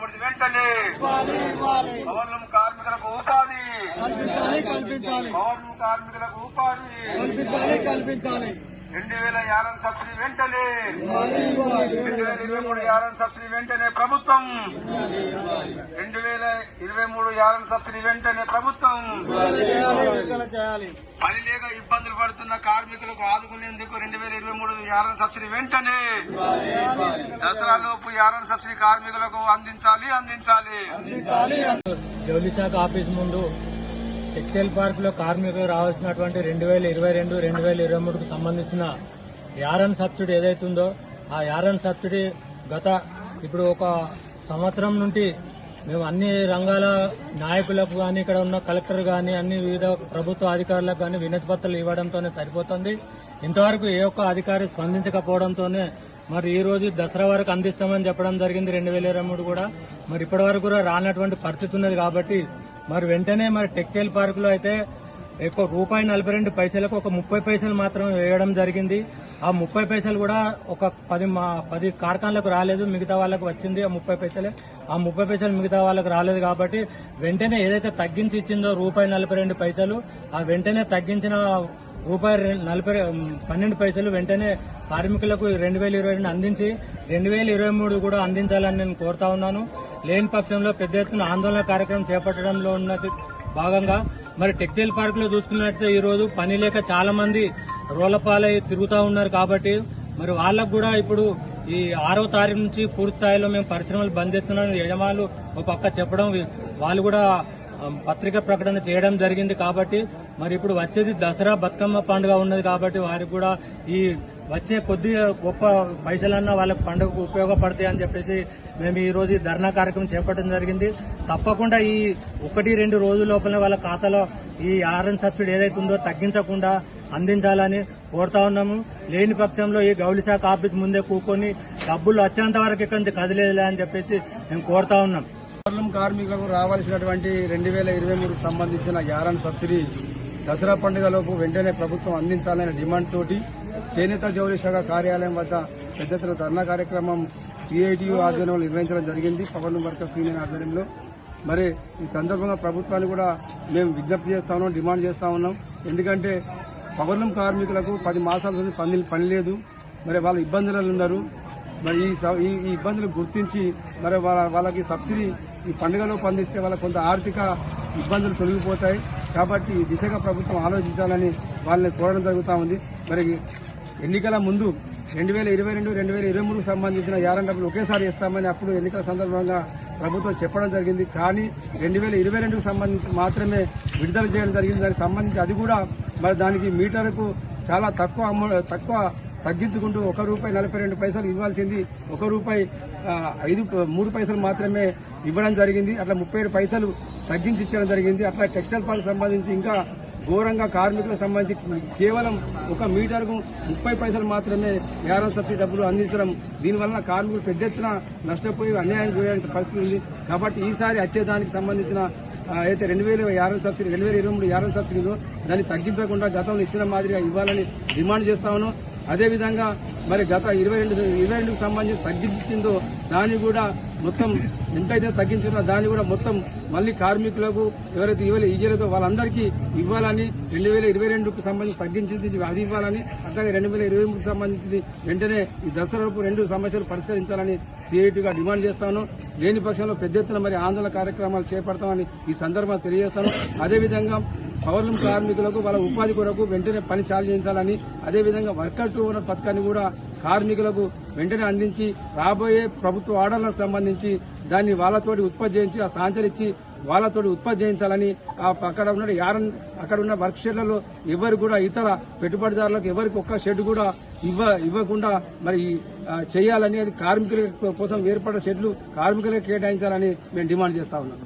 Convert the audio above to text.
మూడు వెంటనే. పవర్లం కార్మికులకు ఉపాధి. పవర్లం కార్మికులకు ఉపాధి. కల్పించాలి రెండు వేల యాభై సబ్సిడీ వెంటనే. రెండు వేల ఇరవై మూడు యాభై సబ్సిడీ వెంటనే ప్రభుత్వం. రెండు వేల మూడు యాభై సబ్సిడీ వెంటనే ప్రభుత్వం పని లేక ఇబ్బందులు పడుతున్న కార్మికులకు ఆదుకునేందుకు రెండు వేల ఇరవై మూడు యాభై సబ్సిడీ వెంటనే దసరా లోపు యాభై సబ్సిడీ కార్మికులకు అందించాలి అందించాలి. అందించాలి జౌలి శాఖ ఆఫీస్ ముందు టెక్స్టైల్ పార్క్లో కార్మికులు రావాల్సినటువంటి రెండు వేల ఇరవై రెండు రెండు వేల ఇరవై మూడుకు సంబంధించిన యారన్ సబ్సిడీ ఏదైతుందో ఆ యారన్ సబ్సిడీ గత ఇప్పుడు ఒక సంవత్సరం నుండి మేము అన్ని రంగాల నాయకులకు కానీ ఇక్కడ ఉన్న కలెక్టర్ కానీ అన్ని వివిధ ప్రభుత్వ అధికారులకు కానీ వినతి పత్రాలు ఇవ్వడంతోనే సరిపోతుంది. ఇంతవరకు ఏ ఒక్క అధికారి స్పందించకపోవడంతోనే మరి ఈ రోజు దసరా వరకు అందిస్తామని చెప్పడం జరిగింది రెండు వేల ఇరవై మూడు కూడా. మరి ఇప్పటి వరకు కూడా రానటువంటి పరిస్థితి ఉన్నది కాబట్టి మరి వెంటనే మరి టెక్స్టైల్ పార్క్లో అయితే ఎక్కువ రూపాయి నలభై రెండు పైసలకు ఒక ముప్పై పైసలు మాత్రమే వేయడం జరిగింది. ఆ ముప్పై పైసలు కూడా ఒక పది మా పది కార్ఖాన్లకు రాలేదు. మిగతా వాళ్ళకు వచ్చింది ఆ ముప్పై పైసలే. ఆ ముప్పై పైసలు మిగతా వాళ్ళకు రాలేదు కాబట్టి వెంటనే ఏదైతే తగ్గించి ఇచ్చిందో రూపాయి నలభై రెండు పైసలు ఆ వెంటనే తగ్గించిన రూపాయి నలభై పన్నెండు పైసలు వెంటనే కార్మికులకు రెండు వేల ఇరవై రెండు అందించి రెండు వేల ఇరవై మూడు కూడా అందించాలని నేను కోరుతా ఉన్నాను. లేని పక్షంలో పెద్ద ఎత్తున ఆందోళన కార్యక్రమం చేపట్టడంలో ఉన్నది భాగంగా మరి టెక్స్టైల్ పార్క్లో చూసుకున్నట్లయితే ఈ రోజు పని లేక చాలా మంది రోలపాలై తిరుగుతూ ఉన్నారు కాబట్టి మరి వాళ్ళకు కూడా ఇప్పుడు ఈ ఆరో తారీఖు నుంచి పూర్తి స్థాయిలో మేము పరిశ్రమలు బంద్ చేస్తున్నాం. యజమానులు ఒక పక్క చెప్పడం వాళ్ళు కూడా పత్రిక ప్రకటన చేయడం జరిగింది కాబట్టి మరి ఇప్పుడు వచ్చేది దసరా బతుకమ్మ పండుగ ఉన్నది కాబట్టి వారికి కూడా ఈ వచ్చే కొద్దిగా గొప్ప పైసలన్నా వాళ్ళకి పండుగకు ఉపయోగపడతాయి అని చెప్పేసి మేము ఈ రోజు ధర్నా కార్యక్రమం చేపట్టడం జరిగింది. తప్పకుండా ఈ ఒకటి రెండు రోజుల లోపల వాళ్ళ ఖాతాలో ఈ ఆర్ఎన్ సబ్సిడీ ఏదైతే ఉందో తగ్గించకుండా అందించాలని కోరుతా ఉన్నాము. లేని పక్షంలో ఈ గౌలి శాఖ ఆఫీస్ ముందే కూకొని డబ్బులు వచ్చేంత వరకు ఇక్కడి నుంచి కదిలేదులే అని చెప్పేసి మేము కోరుతా ఉన్నాం. కార్మికులకు రావాల్సినటువంటి రెండు వేల ఇరవై మూడుకు సంబంధించిన యారన్ సబ్సిడీ దసరా పండుగలోపు వెంటనే ప్రభుత్వం అందించాలనే డిమాండ్ తోటి చేనేత జౌలి శాఖ కార్యాలయం వద్ద పెద్ద ఎత్తున ధర్నా కార్యక్రమం సిఐటియు ఆధ్వర్యంలో నిర్వహించడం జరిగింది. పవన్ వర్కర్స్ యూనియన్ ఆధ్వర్యంలో. మరి ఈ సందర్భంగా ప్రభుత్వాన్ని కూడా మేము విజ్ఞప్తి చేస్తా ఉన్నాం డిమాండ్ చేస్తా ఉన్నాం. ఎందుకంటే పవర్లం కార్మికులకు పది మాసాల నుంచి పని పని లేదు. మరి వాళ్ళ ఇబ్బందులలో ఉన్నారు. మరి ఈ స- ఈ ఇబ్బందులు గుర్తించి మరి వాళ్ళ వాళ్ళకి సబ్సిడీ ఈ పండుగలో పండిస్తే వాళ్ళ కొంత ఆర్థిక ఇబ్బందులు తొలగిపోతాయి. కాబట్టి ఈ దిశగా ప్రభుత్వం ఆలోచించాలని వాళ్ళని కోరడం జరుగుతూ ఉంది. మరి ఎన్నికల ముందు రెండు వేల ఇరవై రెండు రెండు వేల ఇరవై మూడుకు సంబంధించిన యారన్ డబ్బులు ఒకేసారి ఇస్తామని అప్పుడు ఎన్నికల సందర్భంగా ప్రభుత్వం చెప్పడం జరిగింది. కానీ రెండు వేల ఇరవై రెండుకు సంబంధించి మాత్రమే విడుదల చేయడం జరిగింది. దానికి సంబంధించి అది కూడా మరి దానికి మీటర్కు చాలా తక్కువ తక్కువ తగ్గించుకుంటూ ఒక రూపాయి నలభై రెండు పైసలు ఇవ్వాల్సింది. ఒక రూపాయి ఐదు మూడు పైసలు మాత్రమే ఇవ్వడం జరిగింది. అట్లా ముప్పై ఏడు పైసలు తగ్గించి ఇచ్చడం జరిగింది. అట్లా టెక్స్టైల్ పార్క్ సంబంధించి ఇంకా ఘోరంగా కార్మికులకు సంబంధించి కేవలం ఒక మీటర్కు ముప్పై పైసలు మాత్రమే యారం సబ్సిడీ డబ్బులు అందించడం. దీనివల్ల కార్మికులు పెద్ద ఎత్తున నష్టపోయి అన్యాయం గురయ్యే పరిస్థితి ఉంది. కాబట్టి ఈసారి వచ్చేదానికి సంబంధించిన అయితే రెండు వేల యాభై సబ్సిడీ రెండు వేల ఇరవై మూడు యాభై సబ్సిడీలో దాన్ని తగ్గించకుండా గతంలో ఇచ్చిన మాదిరిగా ఇవ్వాలని డిమాండ్ చేస్తా ఉన్నాం. అదేవిధంగా మరి గత ఇరవై రెండు ఇరవై రెండుకు సంబంధించి తగ్గించిందో దాన్ని కూడా మొత్తం ఎంతైతే తగ్గించిందో దాన్ని కూడా మొత్తం మళ్ళీ కార్మికులకు ఎవరైతే ఇవ్వలే ఇయ్యలేదో వాళ్ళందరికీ ఇవ్వాలని రెండు వేల ఇరవై రెండుకు సంబంధించి తగ్గించింది అది ఇవ్వాలని అట్లాగే రెండు వేల ఇరవై మూడుకు సంబంధించి వెంటనే ఈ దసరాకు రెండు సమస్యలు పరిష్కరించాలని సిఐటిగా డిమాండ్ చేస్తాను. లేని పక్షంలో పెద్ద ఎత్తున మరి ఆందోళన కార్యక్రమాలు చేపడతామని ఈ సందర్భంగా తెలియజేస్తాను. అదేవిధంగా పౌర్ణం కార్మికులకు వాళ్ళ ఉపాధి కొరకు వెంటనే పని చాలు చేయించాలని అదేవిధంగా వర్కర్ టూ ఓనర్ పథకాన్ని కూడా కార్మికులకు వెంటనే అందించి రాబోయే ప్రభుత్వ ఆర్డర్లకు సంబంధించి దాన్ని వాళ్ళతోటి ఉత్పత్తి చేయించి ఆ సాంచరిచ్చి వాళ్ళతోటి ఉత్పత్తి చేయించాలని ఆ అక్కడ ఉన్న యారన్ అక్కడ ఉన్న వర్క్ షెడ్లలో ఎవరు కూడా ఇతర పెట్టుబడిదారులకు ఎవరికి ఒక్క షెడ్ కూడా ఇవ్వ ఇవ్వకుండా మరి చేయాలని అది కార్మికుల కోసం ఏర్పడిన షెడ్లు కార్మికులకు కేటాయించాలని మేము డిమాండ్ చేస్తా ఉన్నాం.